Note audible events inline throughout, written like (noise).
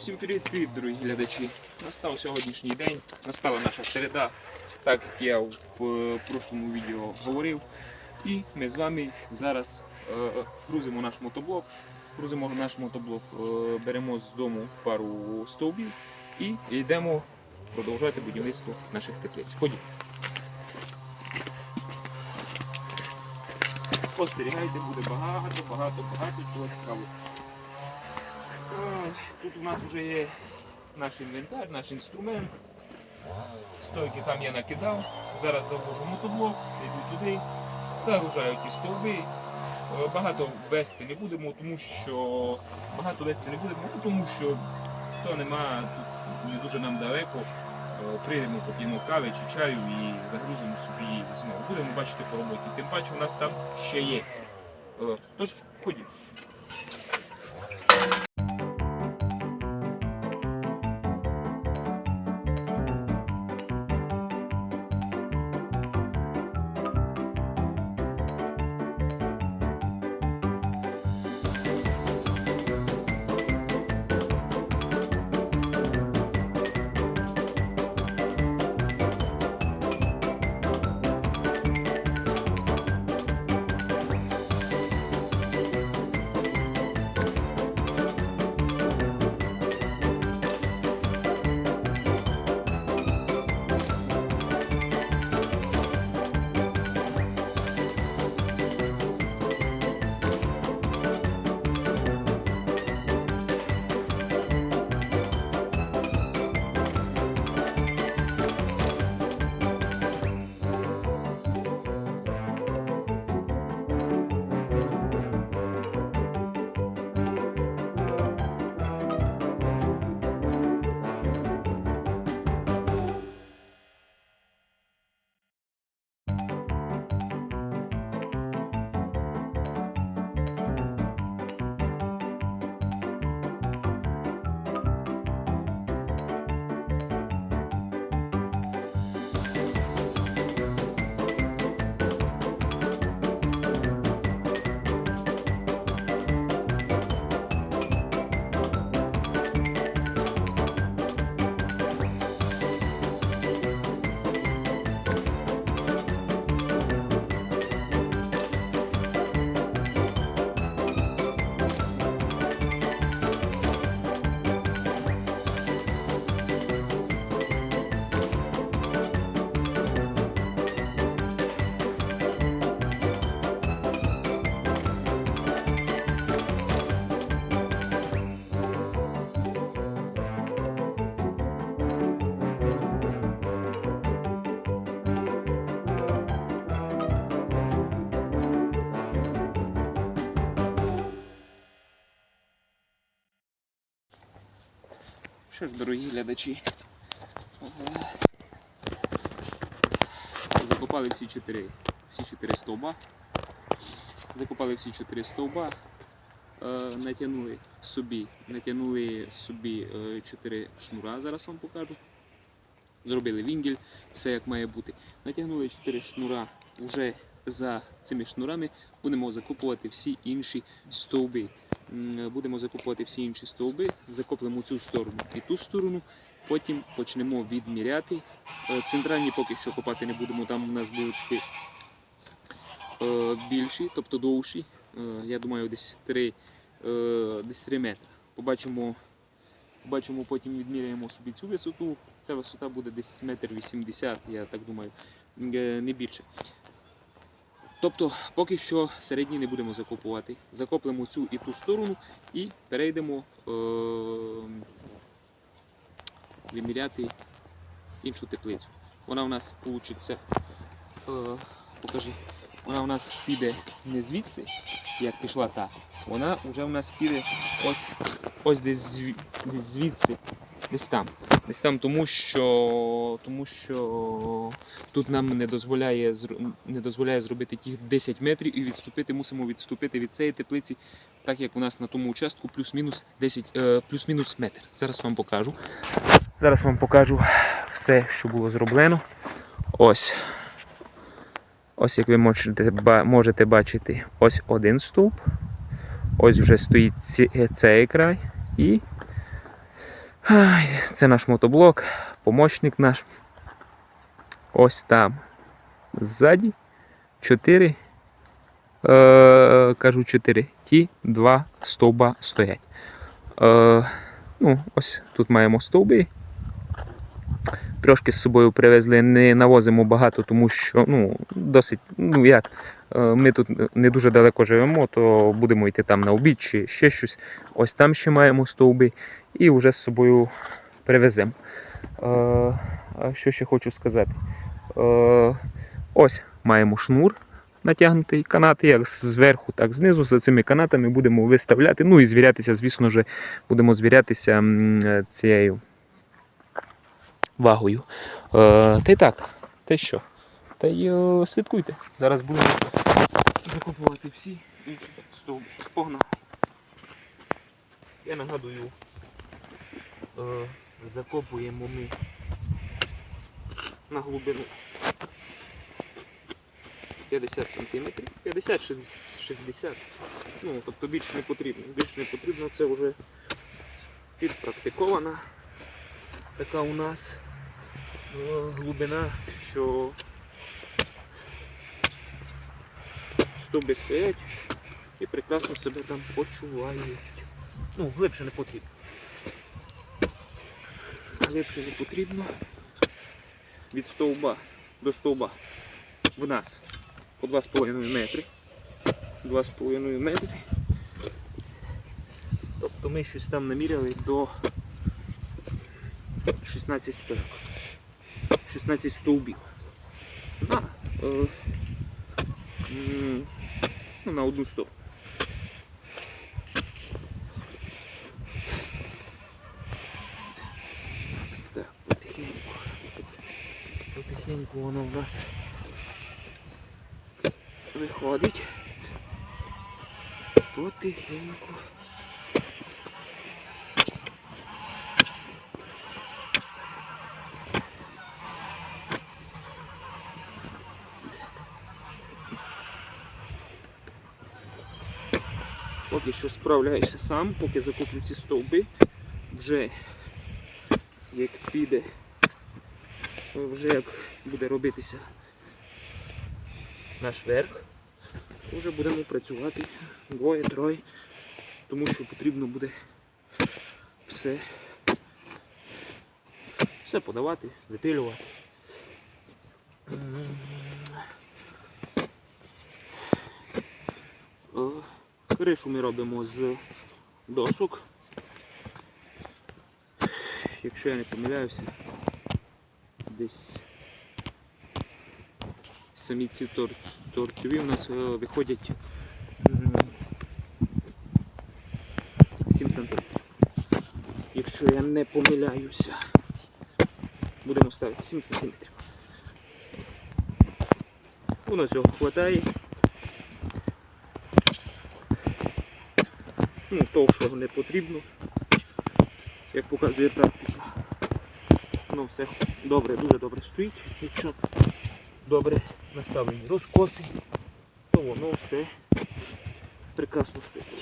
Всім привіт-привіт, дорогі глядачі. Настав сьогоднішній день, настала наша середа, так як я в е, прошлому відео говорив. І ми з вами зараз е, грузимо наш мотоблок. Грузимо наш мотоблок, е, беремо з дому пару стовбів і йдемо продовжувати будівництво наших теплиць. Ходіть. Спостерігайте, буде багато, багато, багато чого цікавого. Тут у нас вже є наш інвентар, наш інструмент. Стойки там я накидав. Зараз завожу мотоблок, йду туди, загружаю ті стовби. Е, Багато вести не будемо, тому що багато вести не будемо, ну, тому що то нема тут не дуже нам далеко. Е, Прийдемо, поп'ємо кави чи чаю і загрузимо собі знову. Будемо бачити по роботі. Тим паче у нас там ще є. Е, Тож, ходіть. Що дорогі глядачі, закопали всі чотири, всі чотири стовба. Закопали всі чотири стовба, е, натягнули собі, натягнули собі е, чотири шнура, зараз вам покажу. Зробили вінгель, все як має бути. Натягнули чотири шнура вже за цими шнурами будемо закопувати всі інші стовби. Будемо закопувати всі інші стовби, закоплемо цю сторону і ту сторону. Потім почнемо відміряти. Е, Центральні поки що копати не будемо, там у нас будуть е, більші, тобто довші. Е, Я думаю, десь 3, е, десь 3 метри. Побачимо, побачимо, потім відміряємо собі цю висоту. Ця висота буде десь метр 80, я так думаю, не більше. Тобто, поки що середні не будемо закопувати. Закоплемо цю і ту сторону і перейдемо е- виміряти іншу теплицю. Вона у нас вийде, е- покажи, вона у нас піде не звідси, як пішла та. Вона вже у нас піде ось, ось десь звідси, десь там. Десь там, тому що, тому що тут нам не дозволяє, не дозволяє зробити ті 10 метрів і відступити, мусимо відступити від цієї теплиці, так як у нас на тому участку плюс-мінус 10, е, плюс-мінус метр. Зараз вам покажу. Зараз вам покажу все, що було зроблено. Ось. Ось як ви можете, можете бачити, ось один стовп. Ось вже стоїть цей край. І Це наш мотоблок, помощник наш. Ось там. Ззаді 4. Е, кажу 4. Ті два стовба стоять. Е, ну, ось тут маємо стовби. Трошки з собою привезли, не навозимо багато, тому що ну, досить, ну як, е, ми тут не дуже далеко живемо, то будемо йти там на обід чи ще щось. Ось там ще маємо стовби і вже з собою привеземо. Е, а що ще хочу сказати? Е, ось маємо шнур натягнутий канат, як зверху, так знизу. За цими канатами будемо виставляти. Ну і звірятися, звісно ж, будемо звірятися цією вагою. Е, та й так, та що? Та й слідкуйте. Зараз будемо закопувати всі стовби. Погнали. Я нагадую, закопуємо ми на глибину 50 см, 50-60. Ну, тобто більше не потрібно. Більше не потрібно, це вже підпрактикована така у нас е, глибина, що стовби стоять і прекрасно себе там почувають. Ну, глибше не потрібно. Глибше не потрібно. Від стовба до стовба в нас по 2,5 метри. 2,5 метри. Тобто ми щось там наміряли до 16 стойок. 16 стовбів. На, е, ну, на одну сторону. Ось Так, потихеньку. Потихеньку воно в нас виходить. Потихеньку. Поки що справляюся сам, поки закуплю ці стовби. Вже як піде, вже як буде робитися наш верх, вже будемо працювати двоє-троє, тому що потрібно буде все, все подавати, випилювати. Е, Кришу ми робимо з досок. Якщо я не помиляюся, десь самі ці тор- торцеві у нас е, виходять 7 см. Якщо я не помиляюся, будемо ставити 7 см. Воно цього вистачає. Ну, товщого не потрібно, як показує практика. Ну, все добре, дуже добре стоїть, якщо добре наставлені розкоси, то воно все прекрасно стоїть.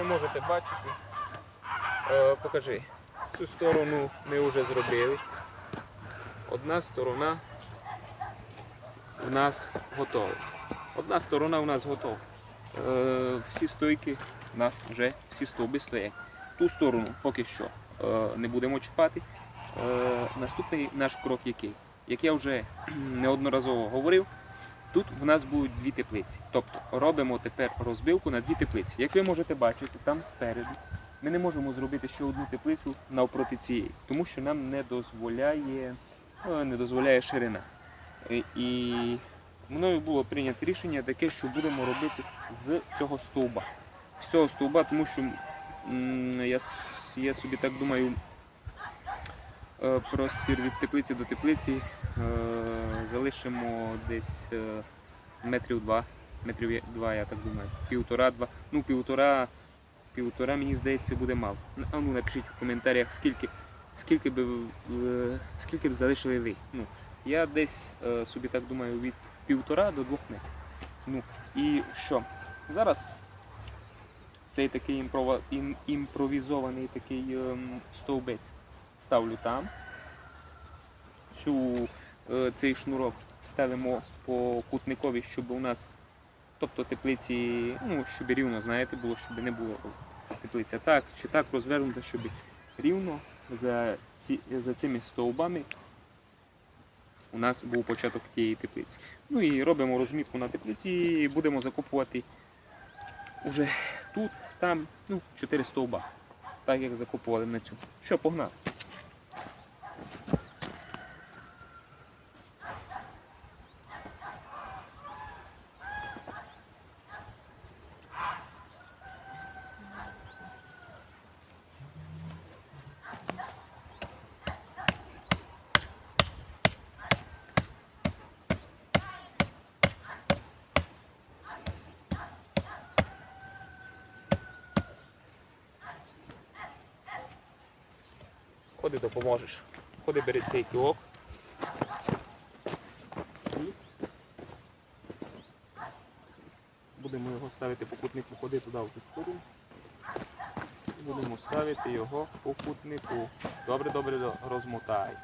Ви можете бачити, е, покажи. Цю сторону ми вже зробили. Одна сторона у нас готова. Одна сторона у нас готова. Е, всі стойки у нас вже всі стовби стоять. Ту сторону поки що е, не будемо чіпати. Е, наступний наш крок який? Як я вже (clears throat) неодноразово говорив, тут в нас будуть дві теплиці. Тобто робимо тепер розбивку на дві теплиці. Як ви можете бачити, там спереду ми не можемо зробити ще одну теплицю навпроти цієї, тому що нам не дозволяє, е, не дозволяє ширина. Е, І мною було прийнято рішення таке, що будемо робити з цього стовба. З цього стовба, тому що я, я собі так думаю, е, простір від теплиці до теплиці залишимо десь е, метрів два. Метрів два, я так думаю. Півтора-два. Ну, півтора, півтора, мені здається, буде мало. А ну напишіть в коментарях, скільки, скільки, е, скільки б залишили ви. Ну, я десь е, собі так думаю від півтора до двох метрів. Ну і що? Зараз цей такий імпровізований такий ем, стовбець ставлю там. Цю, е, цей шнурок ставимо по кутникові, щоб у нас, тобто теплиці, ну, щоб рівно, знаєте, було, щоб не було теплиця так чи так розвернута, щоб рівно за, ці, за цими стовбами у нас був початок тієї теплиці. Ну і робимо розмітку на теплиці і будемо закопувати уже тут, там, ну, 4 стовба. Так як закопували на цю. Що, погнали? Ходи допоможеш. Ходи бери цей кілок. Будемо його ставити по кутнику, ходи туди в ту сторону. Будемо ставити його по кутнику. Добре, добре, до- розмотай.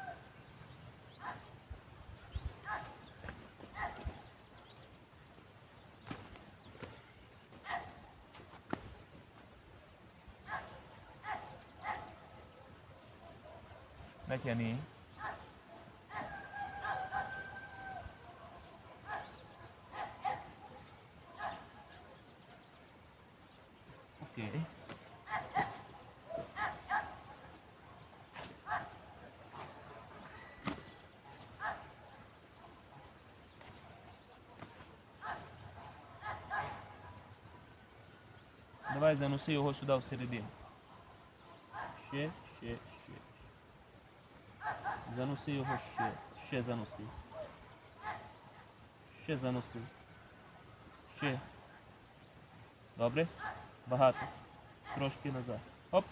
Натяни. Окей. Давай заноси його сюди всередину. Ще, ще, ще. Заноси його ще. Ще заноси. Ще заноси. Ще. Добре? Багато. Трошки назад. Оп.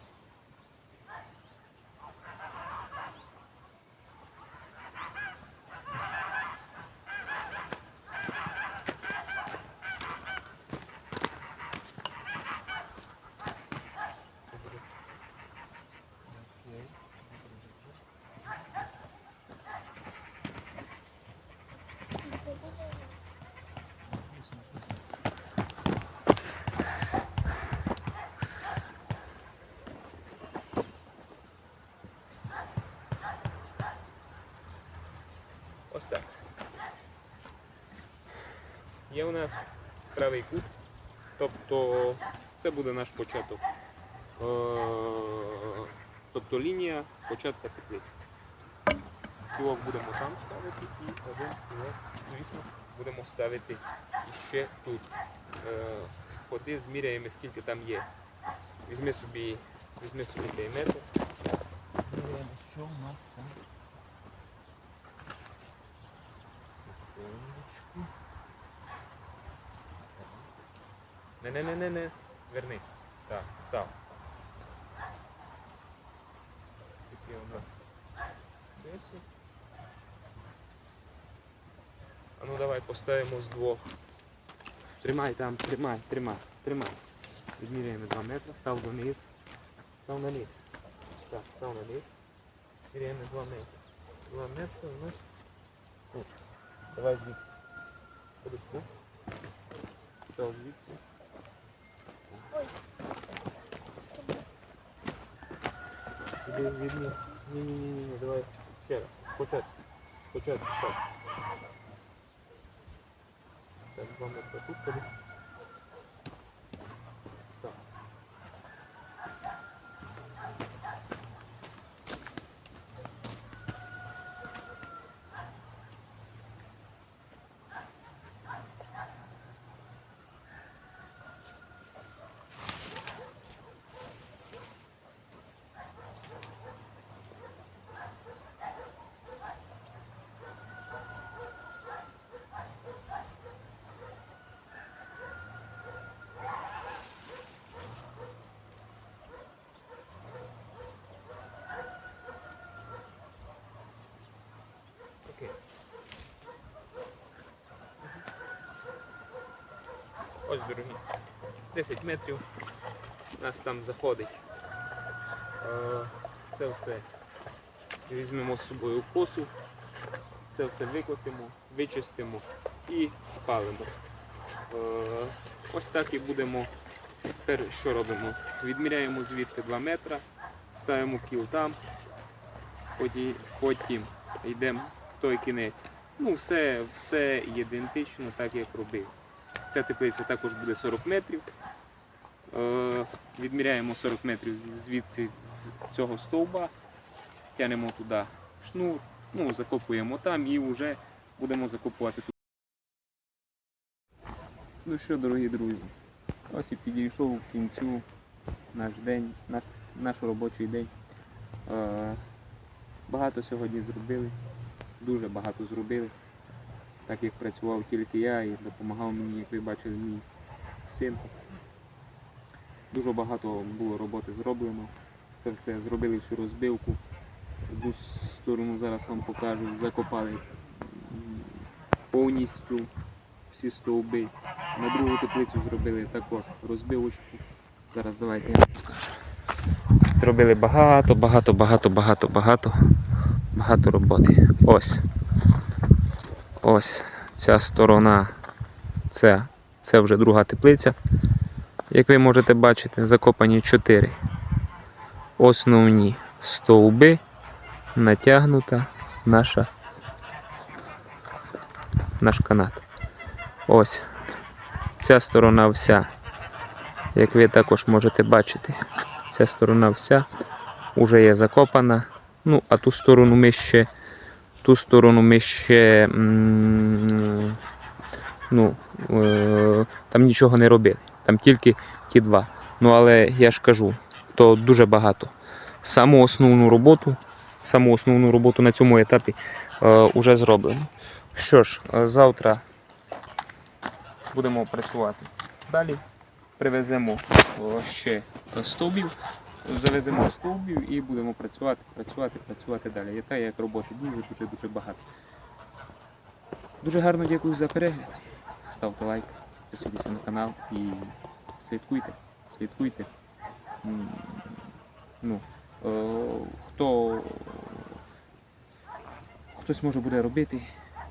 Ось так. Є у нас правий кут, тобто це буде наш початок. Е, Тобто лінія початка теплиці. Кілок будемо там ставити і один кілок, звісно, будемо ставити іще тут. Е, Ходи, зміряємо, скільки там є. Візьми собі, візьми собі той метр. Зміряємо, що у нас там. Секундочку. Не-не-не-не-не. Верни. Так, став. Таке у нас 10. А ну давай поставимо з двох. Тримай там, тримай, тримай, тримай. Відміряємо 2 метри, став дониз. Став на низ. Так, став на низ. Міряємо 2 метри. 2 метри у нас тут. Давай звідси. Став звідси. Ні, давай. Ще раз. Спочатку. Спочатку. Так, 2 метри тут ходи. Став. Окей. Ось дорогі. 10 метрів. Нас там заходить. Е, Це все. Візьмемо з собою косу. Це все викосимо, вичистимо і спалимо. Е, Ось так і будемо. Тепер що робимо? Відміряємо звідти 2 метра, ставимо кіл там, потім, йдемо той кінець. Ну, все, все ідентично, так як робив. Ця теплиця також буде 40 метрів. Е, відміряємо 40 метрів звідси з цього стовба, тянемо туди шнур, ну, закопуємо там і вже будемо закопувати тут. Ну що, дорогі друзі, ось і підійшов к кінцю наш день, наш, наш робочий день. Е, багато сьогодні зробили, дуже багато зробили. Так як працював тільки я і допомагав мені, як ви бачили, мій син. Дуже багато було роботи зроблено. Це все зробили всю розбивку. Одну сторону зараз вам покажу, закопали повністю всі стовби. На другу теплицю зробили також розбивочку. Зараз давайте я вам покажу. Зробили багато, багато, багато, багато, багато, багато роботи. Ось. Ось ця сторона. Це, це вже друга теплиця. Як ви можете бачити, закопані 4 основні стовби, натягнута наша наш канат. Ось ця сторона вся, як ви також можете бачити, ця сторона вся вже є закопана. Ну, а ту сторону ми ще, ту сторону ми ще ну, е, там нічого не робили. Там тільки ті два. Ну, але я ж кажу, то дуже багато. Саму основну роботу, саму основну роботу на цьому етапі е, вже зроблено. Що ж, е, завтра будемо працювати далі. Привеземо ще стовбів, завеземо стовбів і будемо працювати, працювати, працювати далі. Яка як роботи дуже дуже дуже багато. Дуже гарно дякую за перегляд. Ставте лайк, підписуйтесь на канал і слідкуйте, слідкуйте. Ну, е, хто хтось може буде робити,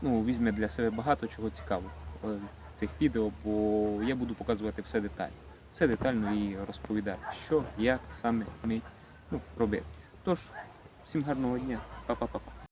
ну, візьме для себе багато чого цікавого е, з цих відео, бо я буду показувати все детально. Все детально їй розповідати, що, як саме ми ну, робити. Тож, всім гарного дня, па-па-па-па.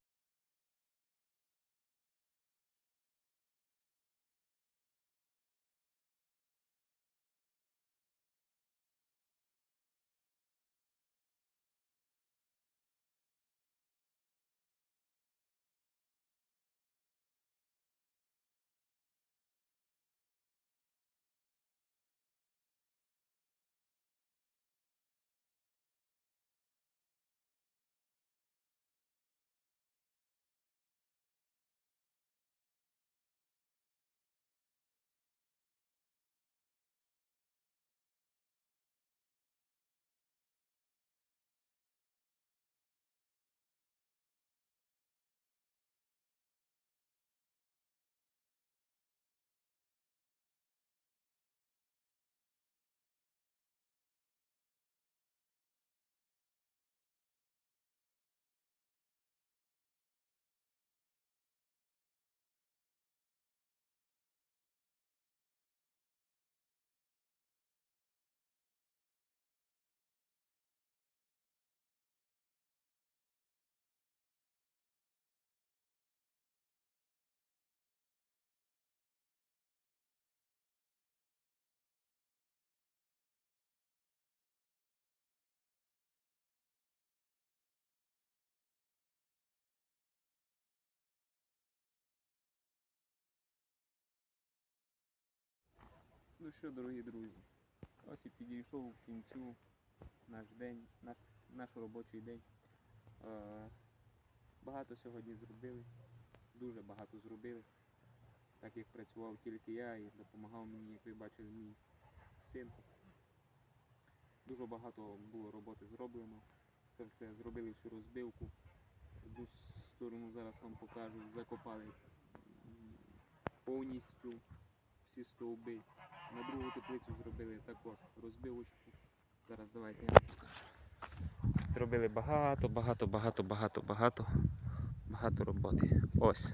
Ну що, дорогі друзі, ось і підійшов к кінцю наш день, наш, наш робочий день. Е, багато сьогодні зробили, дуже багато зробили. Так як працював тільки я і допомагав мені, як ви бачили, мій син. Дуже багато було роботи зроблено. Це все зробили всю розбивку. Одну сторону зараз вам покажу, закопали повністю всі стовби. На другу теплицю зробили також розбивочку. Зараз давайте я покажу. Зробили багато, багато, багато, багато, багато, багато роботи. Ось.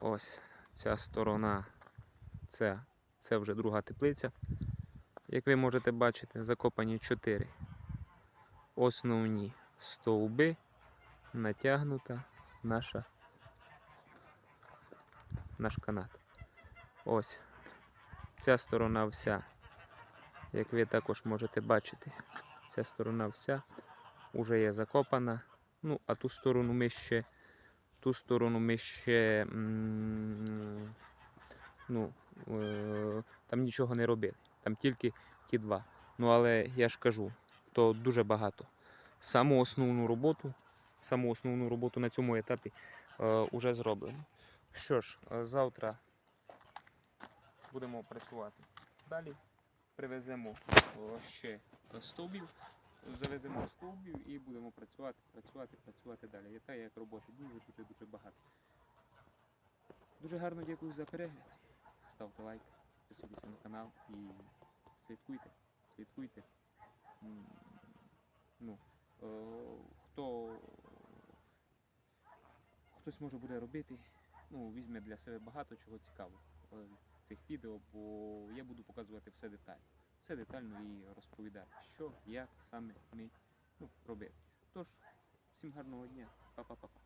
Ось ця сторона. Це, це вже друга теплиця. Як ви можете бачити, закопані 4 основні стовби, натягнута наша наш канат. Ось ця сторона вся, як ви також можете бачити, ця сторона вся вже є закопана. Ну, а ту сторону ми ще, ту сторону ми ще ну, е, там нічого не робили. Там тільки ті два. Ну, але я ж кажу, то дуже багато. Саму основну роботу, саму основну роботу на цьому етапі е, вже зроблено. Що ж, е, завтра будемо працювати далі. Привеземо ще стовбів, завеземо стовбів і будемо працювати, працювати, працювати далі. Яка як роботи дуже дуже дуже багато. Дуже гарно дякую за перегляд. Ставте лайк, підписуйтесь на канал і слідкуйте, слідкуйте. Ну, е, хто хтось може буде робити, ну, візьме для себе багато чого цікавого е, цих відео, бо я буду показувати все детально. Все детально і розповідати, що, як саме ми ну, робити. Тож, всім гарного дня, па-па-па-па.